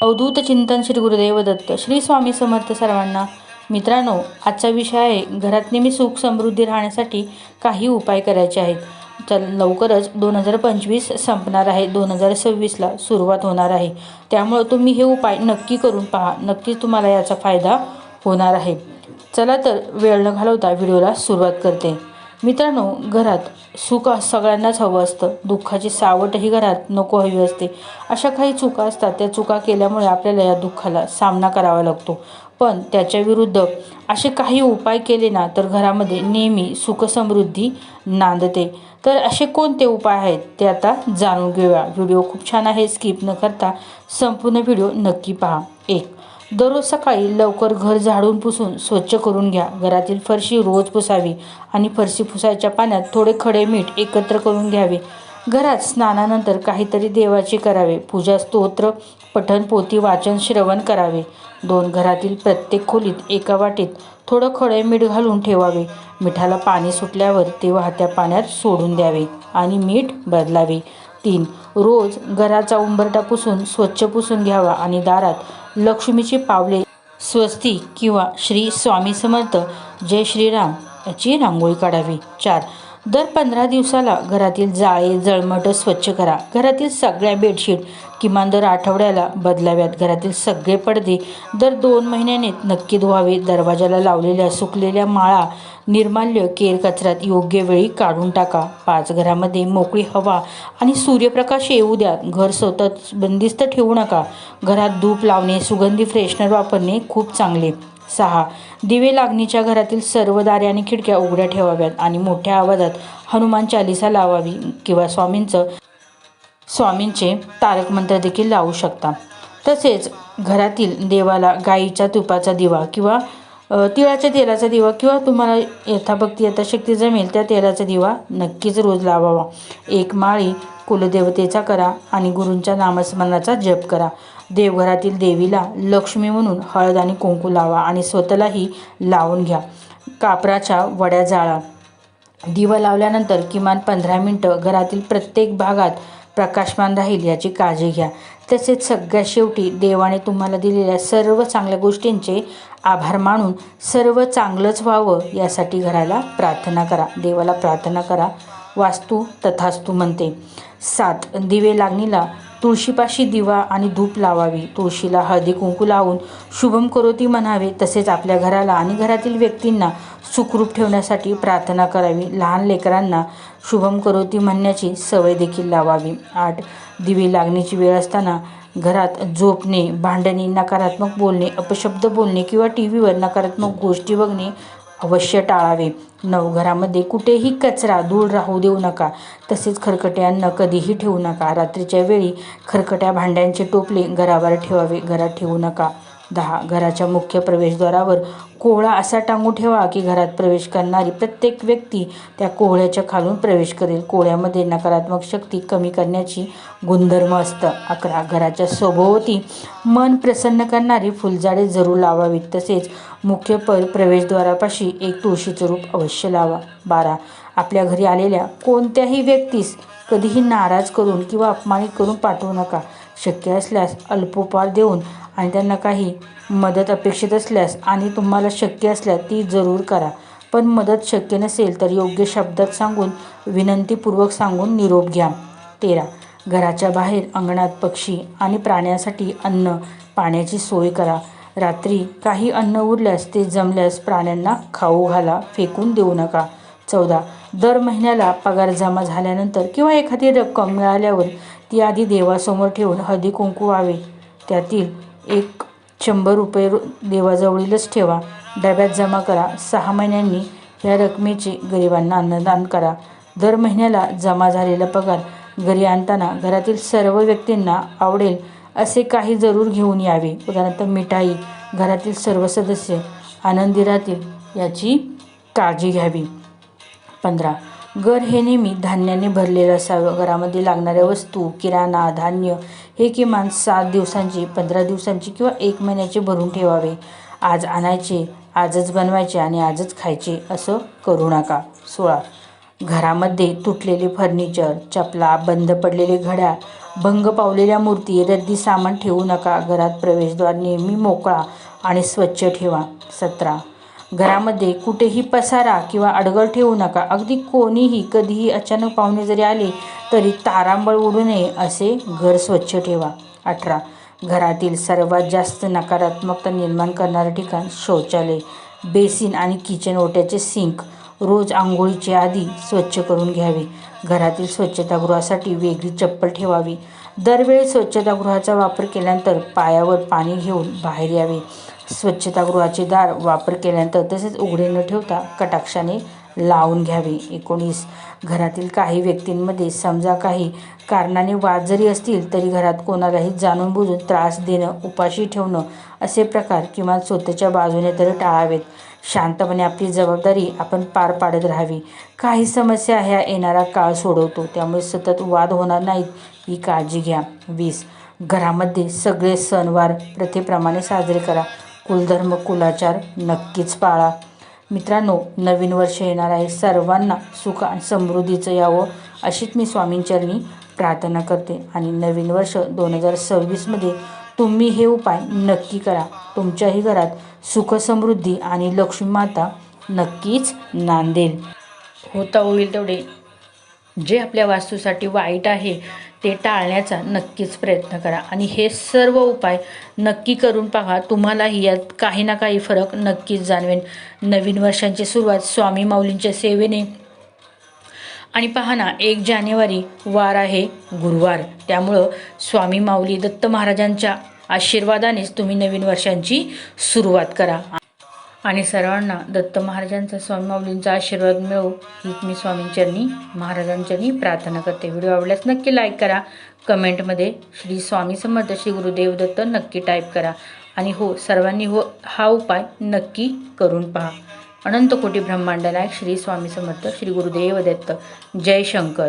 अवधूत चिंतन श्री गुरुदेव दत्त श्री स्वामी समर्थ सर्वांना. मित्रांनो आजचा विषय आहे घरात नेहमी सुख समृद्धी राहण्यासाठी काही उपाय करायचे आहेत. तर लवकरच दोन हजार पंचवीस संपणार आहे दोन हजार सव्वीसला सुरुवात होणार आहे. त्यामुळं तुम्ही हे उपाय नक्की करून पहा नक्कीच तुम्हाला याचा फायदा होणार आहे. चला तर वेळ न घालवता व्हिडिओला सुरुवात करते. मित्रांनो घरात सुख सगळ्यांनाच हवं असतं. दुःखाची सावटही घरात नको हवी असते. अशा काही चुका असतात त्या चुका केल्यामुळे आपल्याला या दुःखाला सामना करावा लागतो. पण त्याच्या विरुद्ध असे काही उपाय केले ना तर घरामध्ये नेहमी सुखसमृद्धी नांदते. तर असे कोणते उपाय आहेत ते आता जाणून घेऊया. व्हिडिओ खूप छान आहे स्किप न करता संपूर्ण व्हिडिओ नक्की पहा. एक दररोज सकाळी लवकर घर झाडून पुसून स्वच्छ करून घ्या. घरातील फरशी रोज पुसावी आणि फरशी पुसायच्या पाण्यात थोडे खडे मीठ एकत्र करून घ्यावे. घरात स्नानानंतर काहीतरी देवाची करावे. पूजा स्तोत्र पठण पोथी वाचन श्रवण करावे. दोन घरातील प्रत्येक खोलीत एका वाटीत थोडं खडे मीठ घालून ठेवावे. मिठाला पाणी सुटल्यावर ते वाहत्या पाण्यात सोडून द्यावे आणि मीठ बदलावे. तीन रोज घराचा उंबरटा पुसून स्वच्छ पुसून घ्यावा आणि दारात लक्ष्मीची पावले स्वस्ती किंवा श्री स्वामी समर्थ जय श्रीराम याची रांगोळी काढावी. चार. दर पंधरा दिवसाला घरातील जाळे जळमट स्वच्छ करा. घरातील सगळ्या बेडशीट किमान दर आठवड्याला बदलाव्यात. घरातील सगळे पडदे दर दोन महिन्याने नक्की धुवावे. दरवाजाला लावलेल्या सुकलेल्या माळा निर्माल्य केर कचऱ्यात योग्य वेळी काढून टाका. पाच घरामध्ये मोकळी हवा आणि सूर्यप्रकाश येऊ द्या. घर सतत बंदिस्त ठेवू नका. घरात धूप लावणे सुगंधी फ्रेशनर वापरणे खूप चांगले. सहा दिवे लागणीच्या घरातील सर्व दारे आणि खिडक्या उघड्या ठेवाव्यात आणि मोठ्या आवाजात हनुमान चालिसा लावावी किंवा स्वामींचं स्वामींचे तारक मंत्र देखील लावू शकता. तसेच घरातील देवाला गाईच्या तुपाचा दिवा किंवा तिळाच्या तेलाचा दिवा किंवा तुम्हाला यथाभक्ती यथाशक्ती जमेल त्या तेलाचा दिवा नक्कीच रोज लावावा. एक माळी कुलदेवतेचा करा आणि गुरूंच्या नामस्मरणाचा जप करा. देवघरातील देवीला लक्ष्मी म्हणून हळद आणि कुंकू लावा आणि स्वतःलाही लावून घ्या. कापराच्या वड्या जाळा. दिवा लावल्यानंतर किमान पंधरा मिनटं घरातील प्रत्येक भागात प्रकाशमान राहील याची काळजी घ्या. तसेच सगळ्यात शेवटी देवाने तुम्हाला दिलेल्या सर्व चांगल्या गोष्टींचे आभार मानून सर्व चांगलंच व्हावं यासाठी घराला प्रार्थना करा. देवाला प्रार्थना करा. वास्तू तथास्तू म्हणते. सात. दिवे लागणीला तुळशीपाशी दिवा आणि धूप लावावी. तुळशीला हळदी कुंकू लावून शुभम करोती म्हणावे. तसेच आपल्या घराला आणि घरातील व्यक्तींना सुखरूप ठेवण्यासाठी प्रार्थना करावी. लहान लेकरांना शुभम करोती म्हणण्याची सवय देखील लावावी. आठ दिवे लागण्याची वेळ असताना घरात झोपणे भांडणे नकारात्मक बोलणे अपशब्द बोलणे किंवा टी व्हीवर नकारात्मक गोष्टी बघणे अवश्य टाळावे. नऊ घरामध्ये कुठेही कचरा धूळ राहू देऊ नका. तसेच खरकटे अन्न कधीही ठेवू नका. रात्रीच्या वेळी खरकट्या भांड्यांचे टोपले घरावर ठेवावे. घरात ठेवू नका. दहा. घराच्या मुख्य प्रवेशद्वारावर कोहळा असा टांगून ठेवा की घरात प्रवेश करणारी प्रत्येक व्यक्ती त्या कोहळ्याच्या खालून प्रवेश करेल. कोहळ्यामध्ये नकारात्मक शक्ती कमी करण्याची गुणधर्म असतं. अकरा. घराच्या सभोवती मन प्रसन्न करणारी फुलझाडे जरूर लावावीत. तसेच मुख्य प प्रवेशद्वारापाशी एक तुळशीचं रूप अवश्य लावा. बारा. आपल्या घरी आलेल्या कोणत्याही व्यक्तीस कधीही नाराज करून किंवा अपमानित करून पाठवू नका. शक्य असल्यास अल्पोपार देऊन आणि त्यांना काही मदत अपेक्षित असल्यास आणि तुम्हाला शक्य असल्यास ती जरूर करा. पण मदत शक्य नसेल तर योग्य शब्दात सांगून विनंतीपूर्वक सांगून निरोप घ्या. तेरा. घराच्या बाहेर अंगणात पक्षी आणि प्राण्यांसाठी अन्न पाण्याची सोय करा. रात्री काही अन्न उरल्यास ते जमल्यास प्राण्यांना खाऊ घाला फेकून देऊ नका. चौदा. दर महिन्याला पगार जमा झाल्यानंतर किंवा एखादी रक्कम मिळाल्यावर ती आधी देवासमोर ठेवून हळदी कुंकू व्हावे. त्यातील एक शंभर रुपये देवाजवळीलच ठेवा. डब्यात जमा करा. सहा महिन्यांनी या रकमेचे गरिबांना अन्नदान करा. दर महिन्याला जमा झालेला पगार घरी आणताना घरातील सर्व व्यक्तींना आवडेल असे काही जरूर घेऊन यावे. उदाहरणार्थ मिठाई घरातील सर्व सदस्य आनंदी राहतील याची काळजी घ्यावी. पंधरा घर हे नेहमी धान्याने भरलेलं असावं. घरामध्ये लागणाऱ्या वस्तू किराणा धान्य हे किमान सात दिवसांची पंधरा दिवसांची किंवा एक महिन्याचे भरून ठेवावे. आज आणायचे आजच बनवायचे आणि आजच खायचे असं करू नका. सोळा. घरामध्ये तुटलेले फर्निचर चपला बंद पडलेले घड्याळ भंग पावलेल्या मूर्ती रद्दी सामान ठेवू नका. घरात प्रवेशद्वार नेहमी मोकळा आणि स्वच्छ ठेवा. सतरा. घरामध्ये कुठेही पसारा किंवा अडगळ ठेवू नका. अगदी कोणीही कधीही अचानक पाहुणे जरी आले तरी तारांबळ उडू नये असे घर स्वच्छ ठेवा. अठरा. घरातील सर्वात जास्त नकारात्मकता निर्माण करणारं ठिकाण शौचालय. बेसिन आणि किचन ओट्याचे सिंक रोज आंघोळीच्या आधी स्वच्छ करून घ्यावे. घरातील स्वच्छतागृहासाठी वेगळी चप्पल ठेवावी. दरवेळी स्वच्छतागृहाचा वापर केल्यानंतर पायावर पाणी घेऊन बाहेर यावे. स्वच्छतागृहाचे दार वापर केल्यानंतर तसेच उघडे न ठेवता कटाक्षाने लावून घ्यावे. एकोणीस. घरातील काही व्यक्तींमध्ये समजा काही कारणाने वाद जरी असतील तरी घरात कोणालाही जाणून बुजून त्रास देणं उपाशी ठेवणं असे प्रकार किंवा स्वतःच्या बाजूने तरी टाळावेत. शांतपणे आपली जबाबदारी आपण पार पाडत राहावी. काही समस्या ह्या येणारा काळ सोडवतो. त्यामुळे सतत वाद होणार नाहीत ही काळजी घ्या. वीस. घरामध्ये सगळे सणवार प्रथेप्रमाणे साजरे करा. कुलधर्म कुलाचार नक्कीच पाळा. मित्रांनो नवीन वर्ष येणार आहे. सर्वांना सुख आणि समृद्धीचं यावं अशीच मी स्वामींचरणी प्रार्थना करते. आणि नवीन वर्ष दोन हजार सव्वीसमध्ये तुम्ही हे उपाय नक्की करा. तुमच्याही घरात सुख समृद्धी आणि लक्ष्मी माता नक्कीच नांदेल. होता होईल तेवढे. जे आपल्या वास्तूसाठी वाईट आहे ते टाळण्याचा नक्कीच प्रयत्न करा. आणि हे सर्व उपाय नक्की करून पहा. तुम्हालाही यात काही ना काही फरक नक्कीच जाणवेन. नवीन वर्षांची सुरुवात स्वामी माऊलींच्या सेवेने. आणि पहा ना एक जानेवारी वार आहे गुरुवार. त्यामुळं स्वामी माऊली दत्त महाराजांच्या आशीर्वादानेच तुम्ही नवीन वर्षांची सुरुवात करा. आणि सर्वांना दत्त महाराजांचा स्वामी माऊलींचा आशीर्वाद मिळो हीच मी स्वामींचरणी महाराजांचरणी प्रार्थना करते. व्हिडिओ आवडल्यास नक्की लाईक करा. कमेंटमध्ये श्री स्वामी समर्थ श्री गुरुदेव दत्त नक्की टाईप करा. आणि हो सर्वांनी हो हा उपाय नक्की करून पहा. अनंत कोटी श्री स्वामी समर्थ श्री गुरुदेव दत्त. जय शंकर.